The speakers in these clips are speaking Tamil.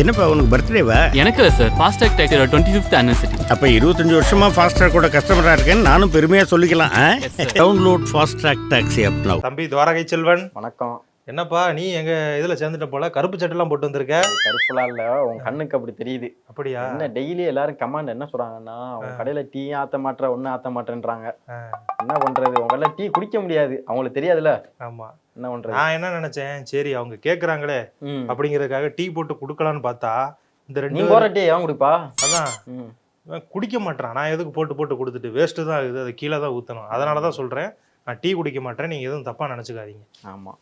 என்னப்பா உனக்கு பர்த்டேவா எனக்கு இல்லை சார் ஃபாஸ்டாக் டேக்கரோட டுவெண்ட்டி ஃபிஃப்த் ஆனிவர்சரி அப்ப இருபத்தஞ்சு வருஷமா ஃபாஸ்ட்ராக் கூட கஸ்டமரா இருக்கேன்னு நானும் பெருமையா சொல்லிக்கலாம். Download Fastrack taxi app now தம்பி துவாரகை செல்வன். வணக்கம். என்னப்பா நீ எங்க இதுல சேர்ந்துட்ட போல? கருப்பு சட்டெல்லாம் போட்டு வந்திருக்க? கருப்புலாம் இல்ல. உன் கண்ணுக்கு அப்படி தெரியுது. அப்படியா? என்ன டெய்லி எல்லாரும் கமாண்ட் என்ன சொல்றாங்கன்னா உங்க கடையில டீ ஆத்த மாட்ற ஒண்ணு ஆத்த மாட்டேன்றாங்க. என்ன பண்றது? உங்க கடையில டீ குடிக்க முடியாது. அவங்களுக்கு தெரியாதுல ஆமா. என்ன பண்றது? நான் என்ன நினைச்சேன்? சரி அவங்க கேக்குறாங்களே. அப்படிங்கறதுக்காக டீ போட்டு குடுக்கலான்னு பார்த்தா இந்த ரெண்டு போற டீ அவன் குடிப்பா? அதான். குடிக்க மாட்டான் நான் எதுக்கு போட்டு போட்டு கொடுத்துட்டு? வேஸ்ட்டு தான் ஆகுது அது கீழே தான் ஊற்றணும் அதனால தான் சொல்கிறேன் நான் டீ குடிக்க மாட்டேன். நீங்கள் எதுவும் தப்பாக நினச்சிக்காதீங்க. ஆமா.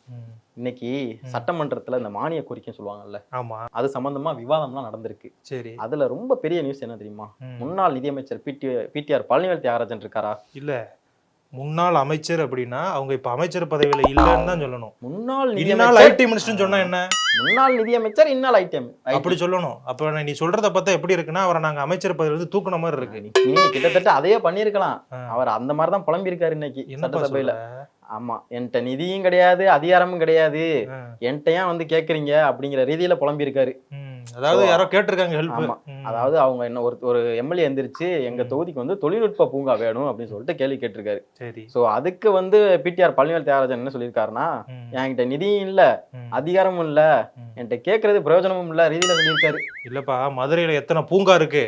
இன்னைக்கு சட்டமன்றத்துல இந்த மானிய கோரிக்கை சொல்லுவாங்கல்ல? ஆமாம் அது சம்பந்தமா விவாதம்லாம் நடந்திருக்கு. சரி. அதுல ரொம்ப பெரிய நியூஸ் என்ன தெரியுமா. முன்னாள் நிதியமைச்சர் பிடி பிடிஆர் பழனிவேல் தியாகராஜன் இருக்காரா? இல்லை. முன்னாள் அமைச்சர் அப்படின்னா அவங்க இப்போ அமைச்சர் பதவியில் இல்லைன்னு தான் சொல்லணும். முன்னாள் நிதியமைச்சர் ஐடி மினிஸ்டர்னு சொன்னா என்ன? முன்னாள் நிதியமைச்சர் இந்நாள் ஐட்டம் அப்படி சொல்லணும். அப்போ நீ சொல்றத பார்த்தா எப்படி இருக்குன்னா அவரை நாங்கள் அமைச்சர் பதவியிலிருந்து தூக்குன மாதிரி இருக்கு. நீ கிட்டத்தட்ட அதையே பண்ணிருக்கலாம். அவர் அந்த மாதிரி தான் புலம்பியிருக்காரு இன்னைக்கு சட்டசபையில. ஆமா என்கிட்ட நிதியும் கிடையாது அதிகாரமும் கிடையாது. என்கிட்ட ஏன் வந்து கேக்குறீங்க அப்படிங்கிற ரீதியில புலம்பியிருக்காரு. அதாவது யாரோ கேட்டிருக்காங்க ஹெல்ப். அதாவது அவங்க என்ன ஒரு ஒரு எம்எல்ஏ எந்திரிச்சு எங்க தொகுதிக்கு வந்து தொழில்நுட்ப பூங்கா வேணும் அப்படின்னு சொல்லிட்டு கேள்வி கேட்டிருக்காரு. சரி. சோ அதுக்கு வந்து பிடிஆர் பழனிவேல் தியாகராஜன் என்ன சொல்லியிருக்காருன்னா என்கிட்ட நிதியும் இல்ல அதிகாரமும் இல்ல. என்கிட்ட கேக்குறது பிரயோஜனமும் இல்ல ரீதியில சொல்லியிருக்காரு. இல்லப்பா மதுரையில எத்தனை பூங்கா இருக்கு.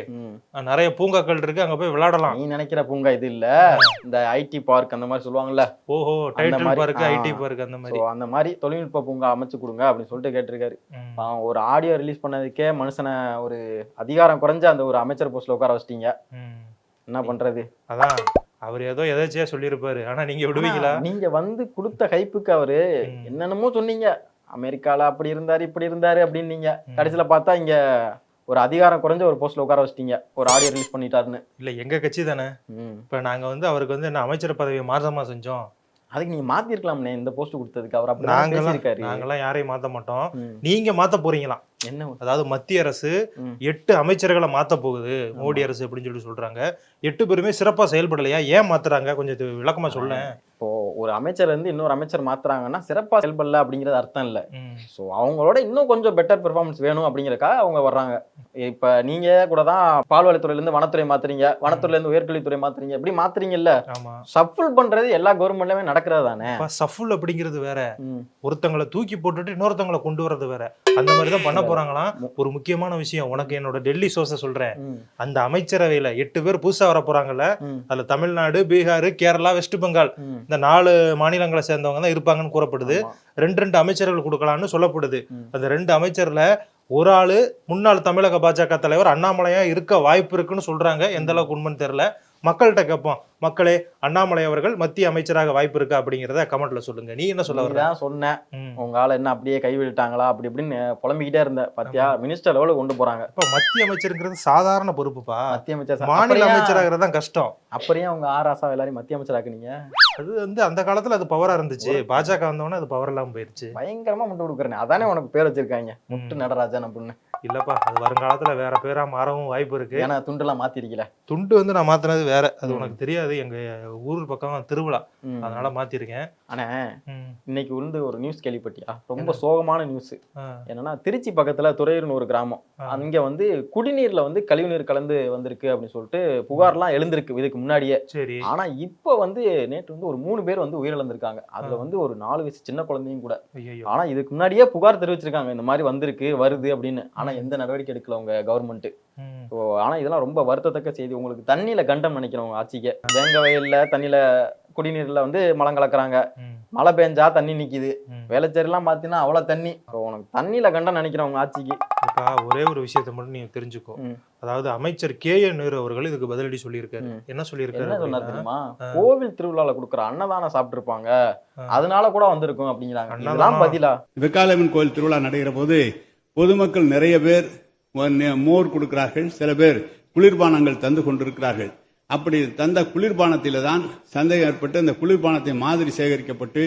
நிறைய பூங்காக்கள் இருக்கு. அங்க போய் விளையாடலாம். நீ நினைக்கிற பூங்கா இது இல்ல. இந்த ஐடி பார்க் அந்த மாதிரி சொல்லுவாங்கல்ல. ஓஹோ டைட்டில் பார்க். ஐடி பார்க் அந்த மாதிரி. அந்த மாதிரி தொழில்நுட்ப பூங்கா அமைச்சு கொடுங்க அப்படின்னு சொல்லிட்டு கேட்டிருக்காரு. ஒரு ஆடியோ ரிலீஸ் பண்ணதுக்கே மனுஷனை ஒரு அதிகாரம் குறைஞ்ச அந்த ஒரு அமைச்சர் போஸ்ட்ல உட்கார வச்சிட்டீங்க. என்ன பண்றது? அதான் அவர் ஏதோ எதாச்சியா சொல்லியிருப்பாரு. ஆனா நீங்க விடுவீங்களா? நீங்க வந்து கொடுத்த ஹைப்புக்கு அவரு. என்னென்னமோ சொன்னீங்க. அமெரிக்கால அப்படி இருந்தாரு இப்படி இருந்தாரு அப்படின்னு நீங்க. கடைசியில பார்த்தா இங்க ஒரு அதிகாரம் குறைஞ்ச ஒரு போஸ்ட்ல உட்கார வச்சிட்டீங்க. ஒரு ஆடியோ ரிலீஸ் பண்ணிட்டாருன்னு. இல்ல எங்க கட்சி தானே. இப்ப நாங்க வந்து அவருக்கு வந்து என்ன அமைச்சர் பதவியை மாற்றமா செஞ்சோம்? அதுக்கு நீங்க மாத்திருக்கலாம்னே இந்த போஸ்ட் கொடுத்ததுக்கு. அவர் அப்படி பேசியிருக்காரு. நாங்கெல்லாம் யாரையும் மாத்த மாட்டோம். நீங்க மாத்த போறீங்களாம். என்ன அதாவது மத்திய அரசு. எட்டு அமைச்சர்களை மாத்த போகுது. மோடி அரசு அப்படின்னு சொல்லி சொல்றாங்க. எட்டு பேருமே சிறப்பா செயல்படலையா? ஏன் மாத்துறாங்க? கொஞ்சம் விளக்கமா சொல்ல இப்போ ஒரு அமைச்சர் இருந்து இன்னொரு அமைச்சர் மாத்துறாங்கன்னா சிறப்பா செயல்படல அப்படிங்கிறது அர்த்தம் இல்ல. ஸோ அவங்களோட இன்னும் கொஞ்சம் பெட்டர் பெர்ஃபார்மன்ஸ் வேணும் அப்படிங்கறக்காக அவங்க வர்றாங்க. இப்ப நீங்க கூட தான் பால்வளத்துறையில இருந்து வனத்துறை மாத்துறீங்க. வனத்துறையில இருந்து உயர்கல்வித்துறை மாத்துறீங்க. இப்படி மாத்துறீங்கல்ல. ஷஃபிள் பண்றது எல்லா கவர்மெண்ட்லயுமே நடக்கிறது தானே? சஃபுல் அப்படிங்கிறது வேற. ஒருத்தங்களை தூக்கி போட்டுட்டு இன்னொருத்தங்களை கொண்டு வர்றது வேற. அந்த மாதிரி தான் பண்ண போறாங்களாம் ஒரு முக்கியமான விஷயம் உனக்கு என்னோட டெல்லி சோர்ஸை சொல்றேன். அந்த அமைச்சரவையில எட்டு பேர் புதுசா வர போறாங்கல்ல. அதுல தமிழ்நாடு பீகார் கேரளா வெஸ்ட் பெங்கால். இந்த நாலு மாநிலங்களை சேர்ந்தவங்க தான் இருப்பாங்கன்னு கூறப்படுது. ரெண்டு ரெண்டு அமைச்சர்கள் கொடுக்கலாம்னு சொல்லப்படுது. அந்த ரெண்டு அமைச்சர்ல ஒரு ஆளு முன்னாள் தமிழக பாஜக தலைவர் அண்ணாமலையா இருக்க வாய்ப்பு இருக்குன்னு சொல்றாங்க எந்த அளவுக்கு உண்மைன்னு தெரியல மக்கள்கிட்ட கேட்போம். மக்களே அண்ணாமலை அவர்கள் மத்திய அமைச்சராக வாய்ப்பு இருக்கா அப்படிங்கிறத கமெண்ட்ல சொல்லுங்க. நீ என்ன சொல்ல வர சொன்னேன். உங்க ஆள என்ன அப்படியே கைவிட்டாங்களா அப்படி இப்படின்னு புலம்பிக்கிட்டே இருந்த. பாத்தியா? மினிஸ்டர் லெவலுக்கு கொண்டு போறாங்க. இப்ப மத்திய அமைச்சருங்கிறது சாதாரண பொறுப்புப்பா. மத்திய அமைச்சர் மாநில அமைச்சராகிறது தான் கஷ்டம். அப்படியே அவங்க ஆர் ஆசா எல்லாரையும் மத்திய அமைச்சர் ஆக்குனீங்க அது வந்து அந்த காலத்துல அது பவரா இருந்துச்சு. பாஜக வந்தவொடனே அது பவர் இல்லாம போயிருச்சு. பயங்கரமா முட்டு கொடுக்குறேன். அதானே உனக்கு பேர் வச்சிருக்காங்க. முட்டு. நடராஜன் அப்படின்னு. இல்லப்பா அது வருங்காலத்துல வேற பேரா மாறவும் வாய்ப்பு இருக்கு. ஏன்னா துண்டெல்லாம் மாத்திருக்கீல? துண்டு வந்து நான் மாத்தினது வேற. அது. உனக்கு தெரியாது. எங்க ஊர் பக்கம் திருவிழா. அதனால மாத்திருக்கேன். ஆனா. இன்னைக்கு வந்து ஒரு நியூஸ் கேள்விப்பட்டியா? ரொம்ப சோகமான நியூஸ் என்னன்னா திருச்சி பக்கத்துல துறையூர்னு ஒரு கிராமம். அங்க வந்து குடிநீர்ல வந்து கழிவுநீர் கலந்து வந்திருக்கு அப்படின்னு சொல்லிட்டு புகார்லாம் எழுந்திருக்கு இதுக்கு முன்னாடியே. சரி. ஆனா இப்போ வந்து நேற்று வந்து ஒரு மூணு பேர் வந்து உயிரிழந்திருக்காங்க. அதுல. வந்து ஒரு நாலு வயசு சின்ன குழந்தையும் கூட. ஆனா இதுக்கு முன்னாடியே புகார் தெரிவிச்சிருக்காங்க. இந்த மாதிரி வந்திருக்கு வருது அப்படின்னு. எந்த நடவடிக்கை எடுக்கல உங்க கவர்மெண்ட் ஸோ ஆனா இதெல்லாம் ரொம்ப வருத்தத்தக்க செய்தி. உங்களுக்கு தண்ணியில கண்டம் நினைக்கிறோம் ஆட்சிக்கு வேங்க வயல்ல தண்ணியில குடிநீர்ல வந்து மலம் கலக்குறாங்க. மழை பெஞ்சா தண்ணி நிக்குது. வேலைச்சேரிலாம் பாத்தீங்கன்னா அவ்வளவு தண்ணி. உனக்கு தண்ணியில கண்டம் நினைக்கிறோம் உங்க ஆட்சிக்கு இப்ப ஒரே ஒரு விஷயத்தை மட்டும் நீ தெரிஞ்சுக்கோ. அதாவது அமைச்சர் கே. என் நேரு அவர்கள் இதுக்கு பதிலடி சொல்லியிருக்காரு. என்ன சொல்லியிருக்காரு என்ன சொன்னார் தெரியுமா. கோவில் திருவிழால கொடுக்குற அன்னதானம் சாப்பிட்டு இருப்பாங்க ஆ. அதனால கூட வந்திருக்கும் அப்படிங்கிறாங்க. பதிலா? வெக்காலம்மன் கோயில் திருவிழா நடைகிற போது பொதுமக்கள் நிறைய பேர் மோர் கொடுக்கிறார்கள். சில பேர் குளிர்பானங்கள் தந்து கொண்டிருக்கிறார்கள். அப்படி தந்த குளிர்பானத்தில தான் சந்தேகம் ஏற்பட்டு அந்த குளிர்பானத்தை மாதிரி சேகரிக்கப்பட்டு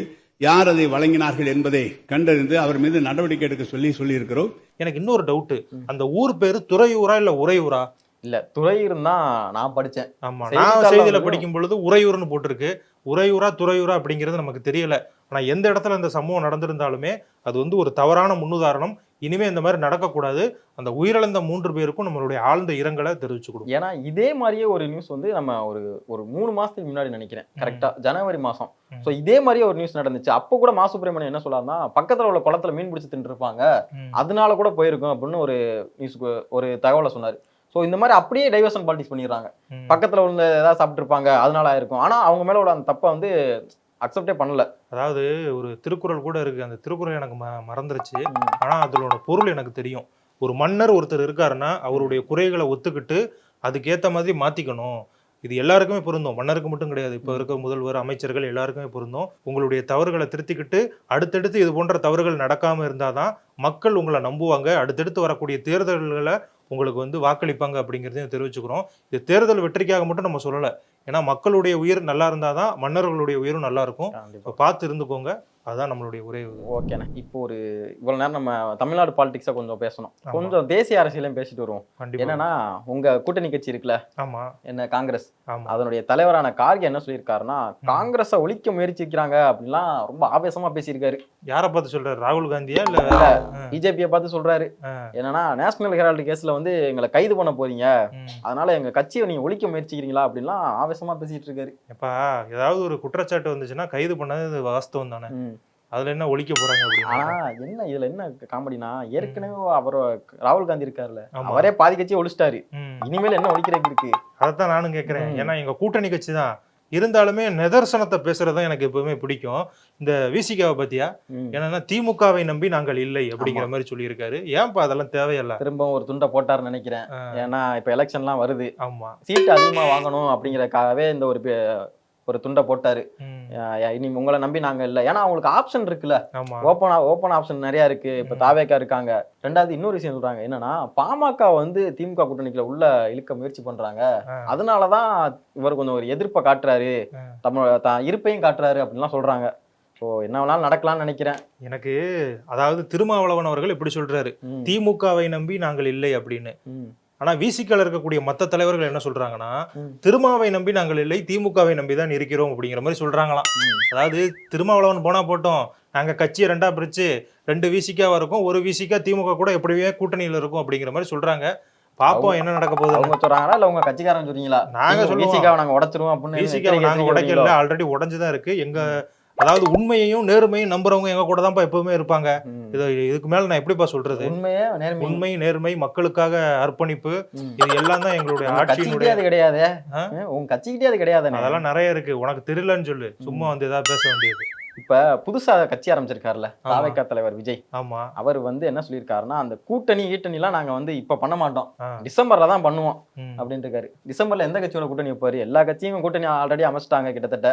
யார் அதை வழங்கினார்கள் என்பதை கண்டறிந்து அவர் மீது நடவடிக்கை எடுக்க சொல்லி சொல்லியிருக்கிறோம். எனக்கு இன்னொரு டவுட் அந்த ஊர் பேரு துறையூரா இல்ல உறையூரா? இல்ல துறையூர் தான் நான் படிச்சேன். ஆமா நான் செய்தியில படிக்கும் பொழுது உறையூர்னு போட்டிருக்கு. உறையூரா துறையூரா அப்படிங்கிறது நமக்கு தெரியல. ஆனா எந்த இடத்துல இந்த சம்பவம் நடந்திருந்தாலுமே அது வந்து ஒரு தவறான முன்னுதாரணம். இனிமே இந்த மாதிரி நடக்கக்கூடாது. அந்த உயிரிழந்த மூன்று பேருக்கும் நம்மளுடைய ஆழ்ந்த இரங்கலை தெரிவிச்சு கொடுக்கும் ஏன்னா இதே மாதிரியே ஒரு நியூஸ் வந்து நம்ம ஒரு ஒரு மூணு மாசத்துக்கு முன்னாடி நினைக்கிறேன். கரெக்டா ஜனவரி மாசம். ம். சோ இதே மாதிரியே ஒரு நியூஸ் நடந்துச்சு. அப்போ கூட மா சுப்பிரமணியம் என்ன சொல்லாருன்னா பக்கத்துல உள்ள குளத்துல மீன் பிடிச்சு ம். அதனால கூட போயிருக்கும் அப்படின்னு ஒரு நியூஸ்க்கு ஒரு தகவலை சொன்னாரு. சோ இந்த மாதிரி அப்படியே டைவர்ஷன் பாலிடிக்ஸ் பண்ணிடுறாங்க. பக்கத்துல உள்ள ஏதாவது சாப்பிட்டு இருப்பாங்க அதனால ஆயிருக்கும். ஆனா அவங்க மேல உள்ள அந்த தப்பை வந்து அக்செப்டே பண்ணல. அதாவது ஒரு திருக்குறள் கூட இருக்கு. அந்த திருக்குறள் எனக்கு ம- மறந்துருச்சு. ம். ஆனா அதோட பொருள் எனக்கு தெரியும். ஒரு மன்னர் ஒருத்தர் இருக்காருன்னா அவருடைய குறைகளை ஒத்துக்கிட்டு அதுக்கேத்த மாதிரி மாத்திக்கணும். இது எல்லாருக்குமே பொருந்தும். மன்னருக்கு மட்டும் கிடையாது. இப்போ இருக்க முதல்வர் அமைச்சர்கள் எல்லாருக்குமே பொருந்தும். உங்களுடைய தவறுகளை திருத்திக்கிட்டு அடுத்தடுத்து இது போன்ற தவறுகள் நடக்காம இருந்தாதான் மக்கள் உங்களை நம்புவாங்க. அடுத்தடுத்து வரக்கூடிய தேர்தல்களை உங்களுக்கு வந்து வாக்களிப்பாங்க அப்படிங்கிறதையும் தெரிவிச்சுக்கிறோம். இது தேர்தல் வெற்றிக்காக மட்டும் நம்ம சொல்லலை. ஏன்னா மக்களுடைய உயிர் நல்லா இருந்தாதான் மன்னர்களுடைய உயிரும் நல்லா இருக்கும். இப்போ பார்த்து இருந்துக்கோங்க. அதுதான் நம்மளுடைய ஒரே ஓகேண்ணே. இப்போ ஒரு இவ்வளவு நேரம் நம்ம தமிழ்நாடு பாலிடிக்ஸை கொஞ்சம் பேசணும். கொஞ்சம் தேசிய அரசியலையும் பேசிட்டு வருவோம். என்னன்னா உங்க கூட்டணி கட்சி இருக்குல்ல? ஆமா. என்ன காங்கிரஸ்? அதனுடைய தலைவரான கார்கே என்ன சொல்லியிருக்காருன்னா காங்கிரஸை ஒழிக்க முயற்சிக்கிறாங்க அப்படின்லாம் ரொம்ப ஆவேசமா பேசியிருக்காரு. யாரை பார்த்து சொல்றாரு? ராகுல் காந்தியா இல்ல பிஜேபியை பார்த்து சொல்றாரு. என்னன்னா நேஷனல் ஹெரால்டு கேஸ்ல வந்து எங்களை கைது பண்ண போறீங்க. அதனால எங்க கட்சியை நீங்க ஒழிக்க முயற்சிக்கிறீங்களா அப்படின்லாம் ஆவேசமா பேசிட்டு இருக்காரு. எப்பா ஏதாவது ஒரு குற்றச்சாட்டு வந்துச்சுன்னா கைது பண்ணது வாஸ்தவம் தானே. அதுல என்ன ஒழிக்க போறாங்க அப்படின்னு என்ன இதுல என்ன காமெடினா ஏற்கனவே அவர் ராகுல் காந்தி இருக்காருல்ல ஆமா. அவரே பாதி கட்சியை ஒழிச்சிட்டாரு. இனிமேல் என்ன ஒழிக்கிறதுக்கு இருக்கு? அதைத்தான் நானும் கேட்கறேன். ஏன்னா எங்க கூட்டணி கட்சி தான். இருந்தாலுமே நிதர்சனத்தை பேசுறதும் எனக்கு எப்பவுமே பிடிக்கும். இந்த விசிகாவை பத்தியா. என்னன்னா திமுகவை நம்பி நாங்கள் இல்லை அப்படிங்கிற மாதிரி சொல்லியிருக்காரு. ஏன்பா அதெல்லாம் தேவையில்ல? திரும்ப ஒரு துண்டை போட்டாருன்னு நினைக்கிறேன். ஏன்னா இப்ப எலெக்ஷன்லாம் வருது. ஆமா. சீட்டு அதிகமா வாங்கணும் அப்படிங்கறதுக்காகவே இந்த ஒரு ஒரு துண்டை போட்டாரு. இனி உங்களை நம்பி நாங்க இல்ல. ஏன்னா அவங்களுக்கு ஆப்ஷன் இருக்குல்ல. ஓப்பன் ஓப்பன் ஆப்ஷன் நிறைய இருக்கு. இப்ப. தாவேக்கா இருக்காங்க. ரெண்டாவது இன்னொரு விஷயம் சொல்றாங்க. என்னன்னா பாமக வந்து திமுக கூட்டணிக்குள்ள உள்ள இழுக்க முயற்சி பண்றாங்க. அதனாலதான் இவர் கொஞ்சம் ஒரு எதிர்ப்பை காட்டுறாரு. ஆ. தம்ம தான் இருப்பையும் காட்டுறாரு அப்படின்லாம் சொல்றாங்க. ஸோ என்ன வேணாலும் நடக்கலாம்னு நினைக்கிறேன். எனக்கு அதாவது திருமாவளவன் அவர்கள் இப்படி சொல்றாரு. திமுகவை நம்பி நாங்கள் இல்லை அப்படின்னு. ஆனா விசிக்கல இருக்கக்கூடிய மத்த தலைவர்கள் என்ன சொல்றாங்கன்னா. திருமாவை நம்பி நாங்கள் இல்லை திமுகவை நம்பி தான் இருக்கிறோம் அப்படிங்கிற மாதிரி சொல்றாங்களாம். அதாவது திருமாவளவன் போனா போட்டோம் நாங்க கட்சியை ரெண்டா பிரிச்சு ரெண்டு விசிக்காவா இருக்கும் ஒரு விசிக்கா திமுக கூட எப்படியே கூட்டணியில இருக்கும் அப்படிங்கிற மாதிரி சொல்றாங்க. பாப்போம் என்ன நடக்க போகுது அவங்க சொல்றாங்களா இல்ல உங்க கட்சிக்காரன் சொல்றீங்களா? நாங்க சொல்லுவோம். விசிகாவை நாங்க உடைச்சிருவோம் அப்படின்னு நாங்க உடைக்கல ஆல்ரெடி உடைஞ்சுதான் இருக்கு. எங்க அதாவது உண்மையையும் நேர்மையும் நம்புறவங்க எங்க கூட தான்ப்பா எப்பவுமே இருப்பாங்க. இது இதுக்கு மேல நான் எப்படிப்பா சொல்றது? உண்மையே நேர்மை உண்மை நேர்மை மக்களுக்காக அர்ப்பணிப்பு. இது எல்லாம் தான் எங்களுடைய ஆட்சியினுடைய அது கிடையாது? உங்க கட்சிக்கிட்டே அது கிடையாது அதெல்லாம் நிறைய இருக்கு. உனக்கு தெரியலன்னு சொல்லு. சும்மா வந்து ஏதாவது பேச வேண்டியது. இப்ப புதுசா கட்சி ஆரம்பிச்சிருக்காருல்ல ஆமா. தாவேக்கா தலைவர் விஜய். ஆமா. அவர் வந்து என்ன சொல்லியிருக்காருன்னா அந்த கூட்டணி ஈட்டணிலாம் நாங்க வந்து இப்ப பண்ண மாட்டோம். டிசம்பர்ல தான் பண்ணுவோம் அப்படின்னு இருக்காரு டிசம்பர்ல எந்த கட்சியோட கூட்டணி வைப்பாரு? எல்லா கட்சியும் கூட்டணி ஆல்ரெடி அமைச்சிட்டாங்க கிட்டத்தட்ட.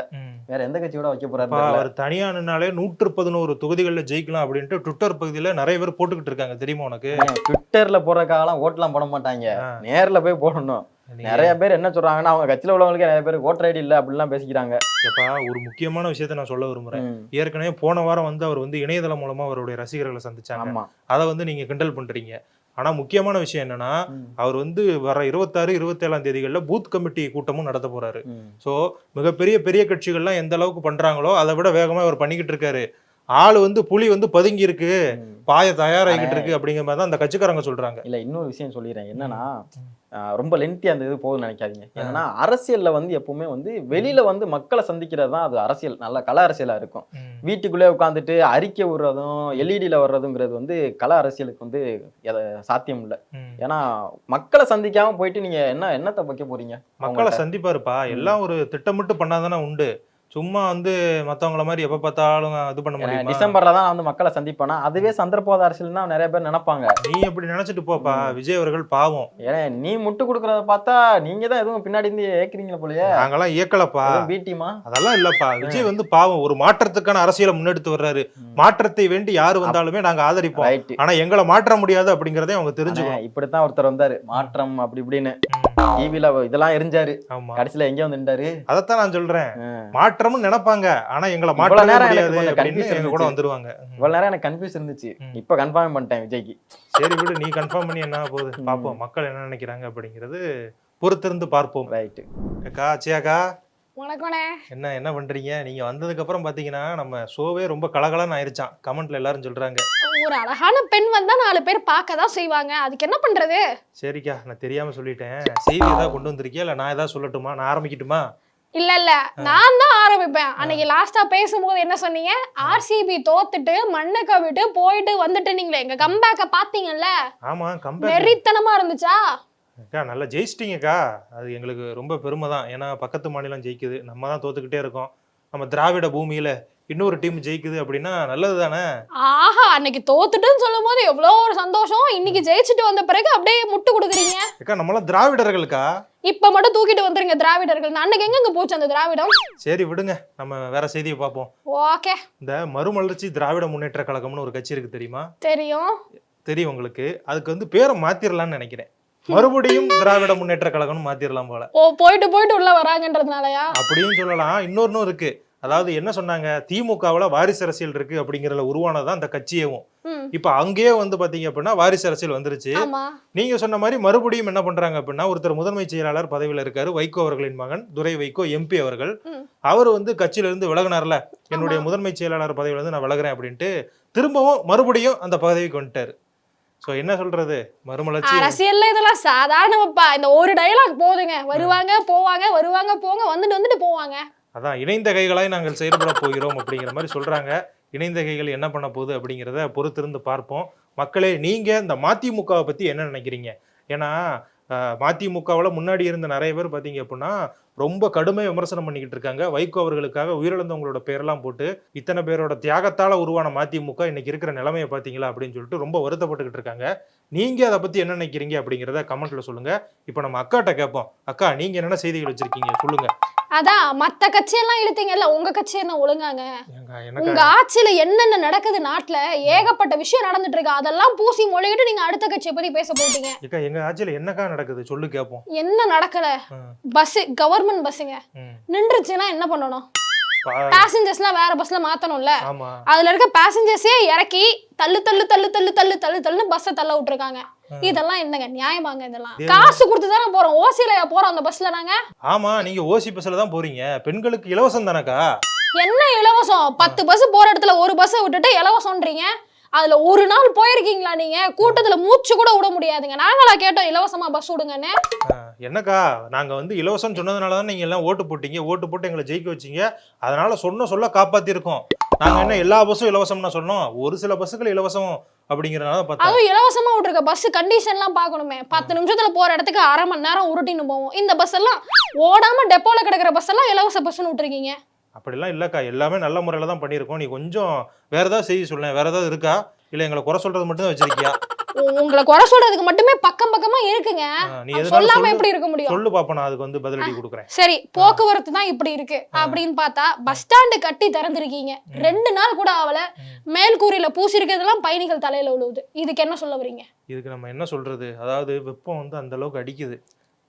வேற எந்த கட்சியோட வைக்க போறாரு அவர் தனியா நின்னாலே நூற்று பதினோரு தொகுதிகள்ல ஜெயிக்கலாம் அப்படின்ட்டு ட்விட்டர் பகுதியில நிறைய பேர் போட்டுக்கிட்டு இருக்காங்க. தெரியுமா உனக்கு? ட்விட்டர்ல போறதுக்காகலாம் ஓட்டுலாம் போட மாட்டாங்க. நேர்ல போய் போடணும். நிறைய பேர் என்ன சொல்றாங்கன்னா அவங்க கட்சியில உள்ளவங்களுக்கு நிறைய பேர் ஓட்டர் ஐடி இல்ல அப்படிலாம் பேசிக்கிறாங்க. எப்பா ஒரு முக்கியமான விஷயத்த நான் சொல்ல விரும்புறேன். ஏற்கனவே போன வாரம் வந்து அவர் வந்து இணையதளம் மூலமா அவருடைய ரசிகர்களை சந்திச்சாங்க. அதை வந்து நீங்க கிண்டல் பண்றீங்க. ஆனா முக்கியமான விஷயம் என்னன்னா. அவர் வந்து வர இருபத்தாறு இருபத்தேழாம் தேதிகள்ல பூத் கமிட்டி கூட்டமும் நடத்த போறாரு. ஸோ மிகப்பெரிய பெரிய கட்சிகள்லாம் எந்த அளவுக்கு பண்றாங்களோ அதை விட வேகமா அவர் பண்ணிக்கிட்டு இருக்காரு. ஆள் வந்து புலி வந்து பதுங்கி இருக்கு. பாய தயாராகிட்டு இருக்கு அப்படிங்கிற மாதிரி தான் அந்த கட்சிக்காரங்க சொல்றாங்க. இல்ல இன்னொரு விஷயம் சொல்லிடுறேன். என்னன்னா ரொம்ப லென்த்தி அந்த இது போகுதுன்னு நினைக்காதீங்க. என்னன்னா அரசியல்ல வந்து எப்பவுமே வந்து வெளியில வந்து மக்களை சந்திக்கிறது தான் அது அரசியல். நல்ல கல அரசியலா இருக்கும். வீட்டுக்குள்ளே உட்காந்துட்டு அறிக்கை விடுறதும் எல்இடியில் வர்றதுங்கிறது வந்து கல அரசியலுக்கு வந்து எத- சாத்தியம் இல்லை. ஏன்னா மக்களை சந்திக்காம போயிட்டு நீங்க என்ன என்னத்தை வைக்க போறீங்க? மக்களை? சந்திப்பாருப்பா. எல்லாம் ஒரு திட்டமிட்டு பண்ணாதானே உண்டு. சும்மா வந்து மத்தவங்கள மாதிரி எப்ப பார்த்தாலும் இது பண்ண முடியுமா? டிசம்பர்ல தான் நான் வந்து மக்களை சந்திப்பேனா அதுவே சந்தர்ப்பவாத அரசியல்னா நிறைய பேர் நினைப்பாங்க. நீ எப்படி நினைச்சிட்டு போப்பா. விஜய் அவர்கள் பாவம். ஏன்னா நீ முட்டு கொடுக்கறத பார்த்தா நீங்க தான் எதுவும் பின்னாடி இருந்து ஏக்குறீங்க போலயே. நாங்கெல்லாம் இயக்கலப்பா பிடிமா அதெல்லாம் இல்லப்பா. விஜய் வந்து பாவம். ஒரு மாற்றத்துக்கான அரசியலை முன்னெடுத்து வர்றாரு. மாற்றத்தை வேண்டி யாரு வந்தாலுமே நாங்க ஆதரிப்போம். ஆனா எங்களை மாற்ற முடியாது அப்படிங்கறதை அவங்க தெரிஞ்சுக்கணும். இப்படித்தான் ஒருத்தர் வந்தாரு. மாற்றம் அப்படி இப்படின்னு. டிவில இதெல்லாம் எரிஞ்சாரு. கடைசியில எங்க வந்து நின்றாரு. அதைத்தான் நான் சொல்றேன். ஆ. மாற்றம்னு நினைப்பாங்க. ஆனா எங்களை மாற்றவே நேரம் எனக்கு கூட. வந்துருவாங்க. இவ்வளவு நேரம் எனக்கு கன்ஃபியூஸ் இருந்துச்சு. இப்ப கன்ஃபார்ம் பண்ணிட்டேன் விஜய்க்கு. சரி விடு நீ கன்ஃபார்ம் பண்ணி என்ன போகுது. பாப்போம். மக்கள் என்ன நினைக்கிறாங்க அப்படிங்கிறது பொறுத்திருந்து பார்ப்போம். ரைட் அக்கா அச்சியாக்கா. வணக்கண்ணே என்ன என்ன பண்றீங்க? நீங்க வந்ததுக்கு அப்புறம் பாத்தீங்கன்னா நம்ம ஷோவே ரொம்ப கலகலன்னு ஆயிருச்சான் கமெண்ட்ல எல்லாரும் சொல்றாங்க. ஒரு அழகான பெண் வந்தா நாலு பேர் பார்க்க தான் செய்வாங்க. அதுக்கு என்ன பண்றது? சரிக்கா நான் தெரியாம சொல்லிட்டேன். செய்தி ஏதாவது கொண்டு வந்திருக்கியா? இல்ல நான் ஏதாவது சொல்லட்டுமா? நான் ஆரம்பிக்கட்டுமா? இல்ல இல்ல. நான் தான் ஆரம்பிப்பேன். அன்னைக்கு லாஸ்டா பேசும்போது என்ன சொன்னீங்க? ஆர்சிபி தோத்துட்டு மண்ணை கவிட்டு போயிட்டு வந்துட்டு நீங்களே எங்க கம்பேக்க பாத்தீங்கல்ல? ஆமா கம்பேர் வெறித்தனமா இருந்துச்சா? அக்கா நல்லா ஜெயிச்சிட்டீங்கக்கா. அது எங்களுக்கு ரொம்ப பெருமை தான். ஏன்னா பக்கத்து மாநிலம் ஜெயிக்குது. நம்ம தான் தோத்துக்கிட்டே இருக்கோம். நம்ம திராவிட பூமியில இன்னொரு டீம் ஜெயிக்குது அப்படின்னா நல்லது தானே? ஆஹா அன்னைக்கு தோத்துட்டுன்னு சொல்லும் போது எவ்வளவு ஒரு சந்தோஷம். இன்னைக்கு ஜெயிச்சுட்டு வந்த பிறகு அப்படியே முட்டு கொடுக்குறீங்க. அக்கா நம்மளாம் திராவிடர்களுக்கா? இப்ப மட்டும் தூக்கிட்டு வந்துருங்க திராவிடர்கள். அன்னைக்கு எங்க போச்சு அந்த திராவிடம்? சரி விடுங்க. நம்ம வேற செய்தியை பார்ப்போம். ஓகே. இந்த மறுமலர்ச்சி திராவிட முன்னேற்ற கழகம்னு ஒரு கட்சி இருக்கு தெரியுமா? தெரியும். தெரியும் உங்களுக்கு. அதுக்கு வந்து பேரை மாத்திரலாம்னு நினைக்கிறேன். மறுபடியும் திராவிட முன்னேற்ற கழகம்னு மாத்திரலாம் போல. ஓ போயிட்டு போயிட்டு உள்ள வராங்கன்றதுனாலயா? அப்படியும் சொல்லலாம். இன்னொன்னும் இருக்கு. அதாவது என்ன சொன்னாங்க? திமுகவுல வாரிசு அரசியல் இருக்கு அப்படிங்கறதுல உருவானதான் அந்த கட்சியவும். இப்ப அங்கேயே வந்து பாத்தீங்க அப்படின்னா வாரிசு அரசியல் வந்துருச்சு. நீங்க சொன்ன மாதிரி மறுபடியும் என்ன பண்றாங்க அப்படின்னா ஒருத்தர் முதன்மை செயலாளர் பதவியில இருக்காரு வைகோ அவர்களின் மகன் துரை வைகோ எம்பி அவர்கள். அவர் வந்து கட்சியில இருந்து விலகினார்ல என்னுடைய முதன்மை செயலாளர் பதவியில இருந்து நான் விலகுறேன் அப்படின்ட்டு திரும்பவும் மறுபடியும் அந்த பதவிக்கு வந்துட்டாரு. சோ என்ன சொல்றது? மறுமலர்ச்சி அரசியல்ல இதெல்லாம் சாதாரணப்பா இந்த ஒரு டயலாக் போதுங்க. வருவாங்க போவாங்க வருவாங்க போங்க வந்துட்டு வந்துட்டு போவாங்க. அதான் இணைந்த கைகளாய் நாங்கள் செயல்பட போகிறோம் அப்படிங்கிற மாதிரி சொல்றாங்க. இணைந்த கைகள் என்ன பண்ண போகுது அப்படிங்கிறத பொறுத்திருந்து பார்ப்போம். மக்களே நீங்க இந்த மதிமுகவை பத்தி என்ன நினைக்கிறீங்க? ஏன்னா மதிமுகவில் முன்னாடி இருந்த நிறைய பேர் பார்த்தீங்க அப்படின்னா ரொம்ப கடுமையாக விமர்சனம் பண்ணிக்கிட்டு இருக்காங்க. வைகோ அவர்களுக்காக உயிரிழந்தவங்களோட பேரெல்லாம் போட்டு இத்தனை பேரோட தியாகத்தால் உருவான மதிமுக இன்னைக்கு இருக்கிற நிலைமையை பார்த்தீங்களா அப்படின்னு சொல்லிட்டு ரொம்ப வருத்தப்பட்டுக்கிட்டு இருக்காங்க. நீங்க அதை பத்தி என்ன நினைக்கிறீங்க அப்படிங்கிறத கமெண்ட்ல சொல்லுங்க. இப்போ நம்ம அக்காட்ட கேட்போம் அக்கா நீங்க என்னென்ன செய்திகள் வச்சிருக்கீங்க? சொல்லுங்க. அதான் மத்த கட்சியெல்லாம் இழுத்தீங்கல்ல உங்க கட்சி என்ன ஒழுங்காங்க உங்க ஆட்சியில என்னென்ன நடக்குது நாட்டுல ஏகப்பட்ட விஷயம் நடந்துட்டு இருக்கு. அதெல்லாம் பூசி மொழிகிட்டு நீங்க அடுத்த கட்சியை பத்தி பேச போயிட்டீங்க. ஏக்கா எங்க ஆட்சியில என்னக்கா நடக்குது? சொல்லு கேப்போம். என்ன நடக்கல. Bus government பஸ்ஸுங்க. நின்றுச்சுன்னா என்ன பண்ணணும்? பேசஞ்சர்ஸ்லாம் வேற பஸ்ல மாத்தணும்ல. அதுல இருக்க பேசஞ்சர்ஸே இறக்கி தள்ளு தள்ளு தள்ளு தள்ளு தள்ளு தள்ளு தள்ளுன்னு பஸ்ஸை தள்ள விட்டுருக்காங்க. இதெல்லாம் என்னங்க? நியாயமாங்க இதெல்லாம். இது- காசு கொடுத்து தானே போறோம். ஓசியில போறோம் அந்த பஸ்ல நாங்க. ஆமா நீங்க ஓசி பஸ்ல தான் போறீங்க. பெண்களுக்கு இலவசம் தானக்கா? என்ன இலவசம்? பத்து பஸ் போற இடத்துல ஒரு பஸ்ஸை விட்டுட்டு இலவசம்ன்றீங்க. அதுல ஒரு நாள் போயிருக்கீங்களா நீங்க? கூட்டத்துல மூச்சு கூட விட முடியாதுங்க. நாங்களா கேட்டோம் இலவசமா பஸ் விடுங்கன்னு. என்னக்கா நாங்க வந்து இலவசம் சொன்னதுனால தான் நீங்க எல்லாம் ஓட்டு போட்டீங்க ஓட்டு போட்டு எங்களை ஜெயிக்க வச்சீங்க. அதனால சொன்ன சொல்ல காப்பாத்திருக்கோம். நாங்க என்ன எல்லா பஸ்ஸும் இலவசம்னா சொன்னோம். ஒரு சில பஸ்ஸுகள் இலவசம் அப்படிங்கறதுனால தான் பார்த்தா அதுவும் இலவசமா விட்டுருக்க பஸ் கண்டிஷன்லாம் பார்க்கணுமே. பத்து நிமிஷத்துல போற இடத்துக்கு அரை மணி நேரம் உருட்டின்னு போவோம். இந்த பஸ் எல்லாம் ஓடாம டெப்போல கிடக்குற பஸ் எல்லாம் இலவச பஸ்ன்னு விட்டுருக்கீங்க. அப்படிலாம் இல்லக்கா. எல்லாமே நல்ல முறையில தான் பண்ணியிருக்கோம். நீ கொஞ்சம் வேற ஏதாவது செய்தி சொல்லேன். வேற ஏதாவது இருக்கா? இல்ல எங்களை குறை சொல்றது மட்டும் தான் வச்சிருக்கியா? உங்களை குறை சொல்றதுக்கு மட்டுமே பக்கம் பக்கமா இருக்குங்க. சொல்லாம சொல்லு. எப்படி இருக்க முடியும்? சொல்லு பாப்பா நான் அதுக்கு வந்து பதிலடி கொடுக்குறேன். சரி போக்குவரத்து தான் இப்படி இருக்கு. அப்படின்னு பார்த்தா பஸ் ஸ்டாண்டு கட்டி திறந்திருக்கீங்க. ரெண்டு நாள் கூட ஆகல மேல்கூரையில பூசி இருக்கிறதெல்லாம் பயணிகள் தலையில விழுவுது இதுக்கு என்ன சொல்ல வரீங்க? இதுக்கு நம்ம என்ன சொல்றது? அதாவது வெப்பம் வந்து அந்த அளவுக்கு அடிக்குது.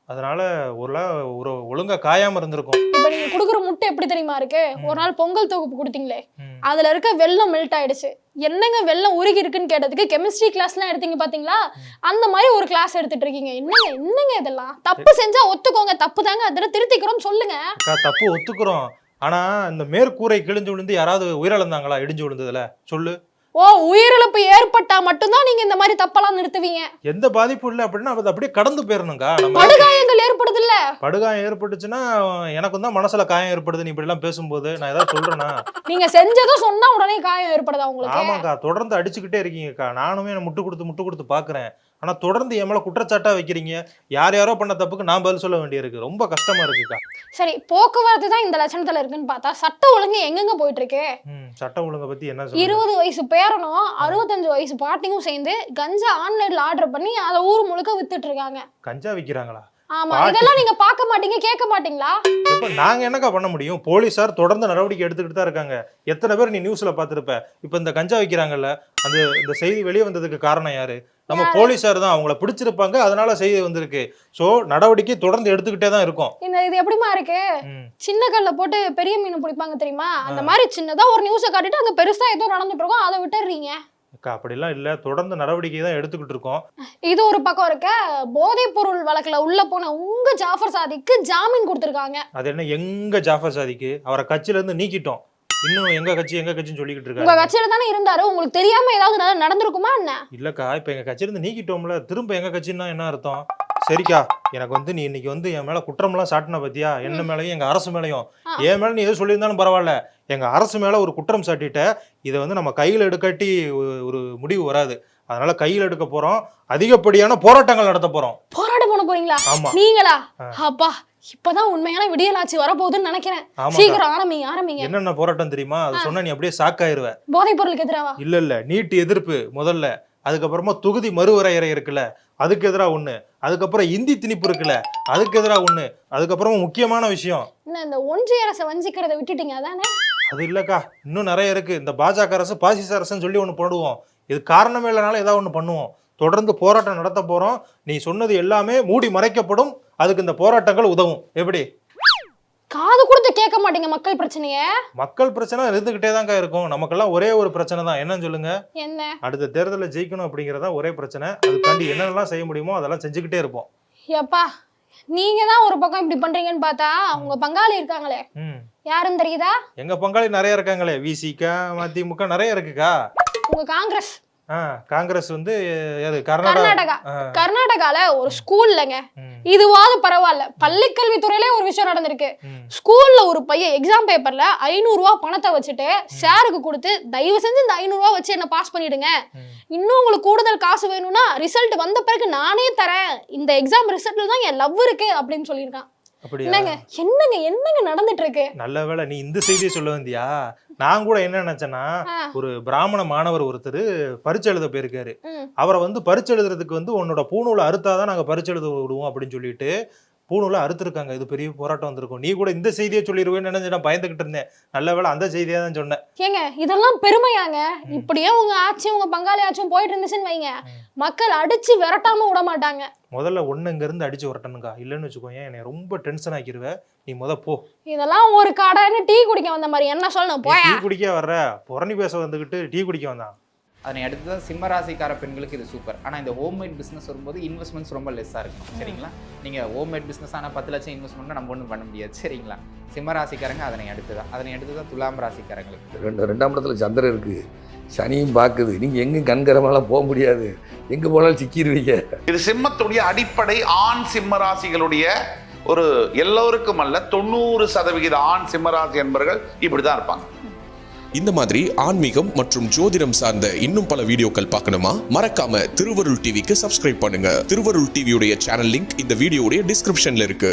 அதனால ஒரு ஒரு ஒழுங்கா காயாம இருந்திருக்கும். இப்ப நீங்க குடுக்குற முட்டை எப்படி தெரியுமா இருக்கு? ஒரு நாள் பொங்கல் தொகுப்பு கொடுத்தீங்களே. அதுல இருக்க வெள்ளம் மெல்ட் ஆயிடுச்சு. என்னங்க வெள்ளம் உருகி இருக்குன்னு கேட்டதுக்கு கெமிஸ்ட்ரி கிளாஸ்லாம் எடுத்தீங்க பாத்தீங்களா? அந்த மாதிரி ஒரு கிளாஸ் எடுத்துட்டு இருக்கீங்க. என்னங்க என்னங்க இதெல்லாம்? தப்பு செஞ்சா ஒத்துக்கோங்க தப்பு தாங்க அதுல திருத்திக்கிறோம் சொல்லுங்க. தப்பு ஒத்துக்கிறோம். ஆனா இந்த மேற்கூரை கிழிஞ்சு விழுந்து யாராவது உயிரிழந்தாங்களா இடிஞ்சு விழுந்ததுல? சொல்லு. ஓ உயிரிழப்பு ஏற்பட்டா மட்டும்தான் நீங்க இந்த மாதிரி தப்பெல்லாம் நிறுத்துவீங்க. எந்த பாதிப்பும் இல்லை அப்படின்னா அது அப்படியே கடந்து போயிடணும்க்கா நம்ம படுகாயங்கள் ஏற்படுது இல்ல படுகாயம் ஏற்பட்டுச்சுன்னா எனக்கும் தான் மனசுல காயம் ஏற்படுது. நீ இப்படி எல்லாம் பேசும்போது நான் ஏதாவது சொல்றேனா? நீங்க செஞ்சதும் சொன்னா உடனே காயம் ஏற்படுதா உங்களுக்கு? ஆமாக்கா தொடர்ந்து அடிச்சுக்கிட்டே இருக்கீங்கக்கா. நானுமே நான் முட்டு கொடுத்து முட்டு கொடுத்து பாக்குறேன். ஆனா தொடர்ந்து என் மேல குற்றச்சாட்டா வைக்கிறீங்க. யார் யாரோ பண்ண தப்புக்கு நான் பதில் சொல்ல வேண்டியிருக்கு. ரொம்ப கஷ்டமா இருக்குக்கா. சரி போக்குவரத்து தான் இந்த லட்சணத்துல இருக்குன்னு பார்த்தா சட்ட ஒழுங்கு எங்கெங்க போயிட்டு இருக்கு சட்ட ஒழுங்கை பத்தி என்ன இருபது வயசு பேரனும் அறுபத்தஞ்சு வயசு பாட்டியும் சேர்ந்து கஞ்சா ஆன்லைன்ல ஆர்டர் பண்ணி அதை ஊர் முழுக்க வித்துட்டு இருக்காங்க கஞ்சா விக்கிறாங்களா? ஆமா இதெல்லாம் நீங்க பார்க்க மாட்டீங்க கேட்க மாட்டீங்களா? இப்ப நாங்க என்னக்கா பண்ண முடியும்? போலீசார் தொடர்ந்து நடவடிக்கை எடுத்துக்கிட்டு தான் இருக்காங்க. எத்தனை பேர் நீ நியூஸ்ல பாத்திருப்ப இப்ப இந்த கஞ்சா வைக்கிறாங்கல்ல அந்த இந்த செய்தி வெளியே வந்ததுக்கு காரணம் யாரு? நம்ம போலீசார் தான் அவங்கள பிடிச்சிருப்பாங்க அதனால செய்தி வந்திருக்கு. சோ நடவடிக்கை தொடர்ந்து எடுத்துக்கிட்டே தான் இருக்கும். இந்த இது எப்படிமா இருக்கு. சின்ன கல்ல போட்டு பெரிய மீன் பிடிப்பாங்க தெரியுமா? அந்த மாதிரி சின்னதா ஒரு நியூஸை காட்டிட்டு அங்க பெருசா ஏதோ நடந்துட்டு இருக்கோம் அதை விட்டுறீங்க. அப்படிலாம் இல்ல. தொடர்ந்து நடவடிக்கை தான் எடுத்துக்கிட்டு இருக்கோம். இது ஒரு பக்கம் இருக்க போதைப் பொருள் வழக்குல உள்ள போன உங்க ஜாஃபர் சாதிக்கு ஜாமீன் கொடுத்திருக்காங்க. அது என்ன எங்க ஜாஃபர் சாதிக்கு? அவரை கட்சியில இருந்து நீக்கிட்டோம். இன்னும் எங்க கட்சி எங்க கட்சின்னு சொல்லிக்கிட்டு உங்க இருக்காங்க. கட்சியில தானே இருந்தாரு? உங்களுக்கு தெரியாம ஏதாவது நட- நடந்திருக்குமா என்ன? இல்லக்கா இப்ப எங்க கட்சியில இருந்து நீக்கிட்டோம்ல திரும்ப எங்க கட்சின்னா என்ன அர்த்தம்? சரிக்கா எனக்கு வந்து நீ இன்னைக்கு வந்து என் மேல குற்றம்லாம் சாட்டின பத்தியா? என்ன மேலயும் எங்க அரசு மேலயும். என் மேல நீ எது சொல்லியிருந்தாலும் பரவாயில்ல. எங்க அரசு மேல ஒரு குற்றம் சாட்டிட்ட இதை வந்து நம்ம கையில் எடுக்காட்டி ஒரு- முடிவு வராது. அதனால கையில் எடுக்க போறோம். அதிகப்படியான போராட்டங்கள் நடத்த போறோம். போராட்டம் பண்ண போறீங்களா? ஆமா. நீங்களா. அப்பா இப்பதான் உண்மையான விடியலாட்சி வரப்போகுதுன்னு நினைக்கிறேன். சீக்கிரம் ஆரம்பிங்க ஆரம்பிங்க. என்னென்ன போராட்டம் தெரியுமா? அது சொன்னா நீ அப்படியே ஷாக் ஆயிருவ. போதைப் பொருளுக்கு எதிராவா? இல்ல இல்ல. நீட் எதிர்ப்பு முதல்ல. அதுக்கப்புறமா தொகுதி மறுவரையறை இருக்குல்ல. அதுக்கு எதிரா ஒண்ணு. அதுக்கப்புறம் இந்தி திணிப்பு இருக்குல்ல. அதுக்கு எதிரா ஒண்ணு. அதுக்கப்புறமா முக்கியமான விஷயம். என்ன இந்த ஒன்றிய அரசை வஞ்சிக்கிறத விட்டுட்டீங்க அதானே? அது இல்லக்கா. இன்னும் நிறைய இருக்கு. இந்த பாஜக அரசு பாசிச அரசுன்னு சொல்லி ஒண்ணு போடுவோம். இது காரணமே இல்லைனாலும் ஏதாவது ஒண்ணு பண்ணுவோம். தொடர்ந்து போராட்டம் நடத்த போறோம். நீ சொன்னது எல்லாமே மூடி மறைக்கப்படும். அதுக்கு இந்த போராட்டங்கள் உதவும். எப்படி? காது கொடுத்து கேட்க மாட்டீங்க மக்கள் பிரச்சனைய? மக்கள் பிரச்சனை இருந்துகிட்டே தாங்க இருக்கும். நமக்கெல்லாம் ஒரே ஒரு பிரச்சனை தான். என்னன்னு சொல்லுங்க? என்ன? அடுத்த தேர்தலில் ஜெயிக்கணும் அப்படிங்கறதா ஒரே பிரச்சனை. அதுக்காண்டி என்னென்னலாம் செய்ய முடியுமோ அதெல்லாம் செஞ்சுக்கிட்டே இருப்போம். எப்பா நீங்க தான் ஒரு பக்கம் இப்படி பண்றீங்கன்னு பார்த்தா உங்க பங்காளி இருக்காங்களே. ம். யாருன்னு தெரியுதா? எங்க பங்காளி நிறைய இருக்காங்களே. விசிக மதிமுக நிறைய இருக்குக்கா. உங்க காங்கிரஸ். காங்கிரஸ் வந்து கர்நாடகா. கர்நாடகால ஒரு ஸ்கூல்லங்க இதுவாவது பரவாயில்ல. பள்ளிக்கல்வித்துறையிலே ஒரு விஷயம் நடந்திருக்கு. ஸ்கூல்ல ஒரு பையன் எக்ஸாம் பேப்பர்ல ஐநூறு ரூபாய் பணத்தை வச்சுட்டு சாருக்கு கொடுத்து தயவு செஞ்சு இந்த ஐநூறு ரூபாய் வச்சு என்ன பாஸ் பண்ணிடுங்க. இன்னும் உங்களுக்கு கூடுதல் காசு வேணும்னா ரிசல்ட் வந்த பிறகு நானே தரேன். இந்த எக்ஸாம் ரிசல்ட்ல தான் என் லவ் இருக்கு அப்படின்னு சொல்லியிருக்கான். என்னங்க? என்னங்க? என்னங்க நடந்துட்டு இருக்கு? நல்ல வேளை நீ இந்த செய்தியை சொல்ல வந்தியா? நான் கூட என்ன நினைச்சேன்னா ஒரு பிராமண மாணவர் ஒருத்தர் பரீட்சை எழுத போயிருக்காரு. அவரை வந்து பரீட்சை எழுதுறதுக்கு வந்து உன்னோட பூணூலை அறுத்தாதான் நாங்க பரீட்சை எழுத விடுவோம் அப்படின்னு சொல்லிட்டு பூணூலை அறுத்திருக்காங்க. இது பெரிய போராட்டம் வந்திருக்கும். நீ கூட இந்த செய்தியை சொல்லிடுவேன்னு நினைச்சு நான் பயந்துகிட்டு இருந்தேன். நல்ல வேளை அந்த செய்தியை தான் சொன்னேன். ஏங்க இதெல்லாம் பெருமையாங்க. இப்படியே உங்க ஆட்சி உங்க பங்காளி ஆட்சியும் போயிட்டு இருந்துச்சுன்னு வைங்க. மக்கள் அடிச்சு விரட்டாம விட மாட்டாங்க. முதல்ல இருந்து அடிச்சு வரட்டனுக்கா இல்லைன்னு வச்சுக்கோங்க என்னை ரொம்ப டென்ஷன் ஆக்கிருவ. நீ முத போ. இதெல்லாம் ஒரு கடைன்னு டீ குடிக்க வந்த மாதிரி. என்ன சொல்லணும்? போயா? டீ குடிக்க வர்ற. புறணி பேச வந்துகிட்டு டீ குடிக்க வந்தான். அதனை அடுத்து தான் சிம்ம ராசிக்கார பெண்களுக்கு இது சூப்பர் ஆனால் இந்த ஹோம்மேட் பிஸ்னஸ் வரும்போது இன்வெஸ்ட்மெண்ட்ஸ் ரொம்ப லெஸ்ஸாக இருக்கணும் சரிங்களா? நீங்கள் ஹோம்மேட் பிஸ்னஸ் ஆனால் பத்து லட்சம் இன்வெஸ்ட்மெண்ட் நம்ம ஒன்றும் பண்ண முடியாது. சரிங்களா? சிம்ம ராசிக்காரங்க அதனை அடுத்து தான். அதனை அடுத்து தான் துலாம் ராசிக்காரங்களுக்கு. ரெண்டு ரெண்டாம் இடத்துல சந்திரன் இருக்குது சனியும் பார்க்குது. நீங்கள் எங்கேயும் கண்கரமெல்லாம் போக முடியாது. எங்கே போனாலும் சிக்கிடுவீங்க இது சிம்மத்துடைய அடிப்படை ஆண் சிம்ம ராசிகளுடைய ஒரு எல்லோருக்கும் அல்ல தொண்ணூறு சதவிகித ஆண் சிம்ம ராசி என்பவர்கள் இப்படிதான் இருப்பாங்க. இந்த மாதிரி ஆன்மீகம் மற்றும் ஜோதிடம் சார்ந்த இன்னும் பல வீடியோக்கள் பார்க்கணுமா? மறக்காம திருவருள் டிவிக்கு சப்ஸ்கிரைப் பண்ணுங்க. திருவருள் டிவியுடைய சேனல் லிங்க் இந்த வீடியோடைய டிஸ்கிரிப்ஷன்ல இருக்கு.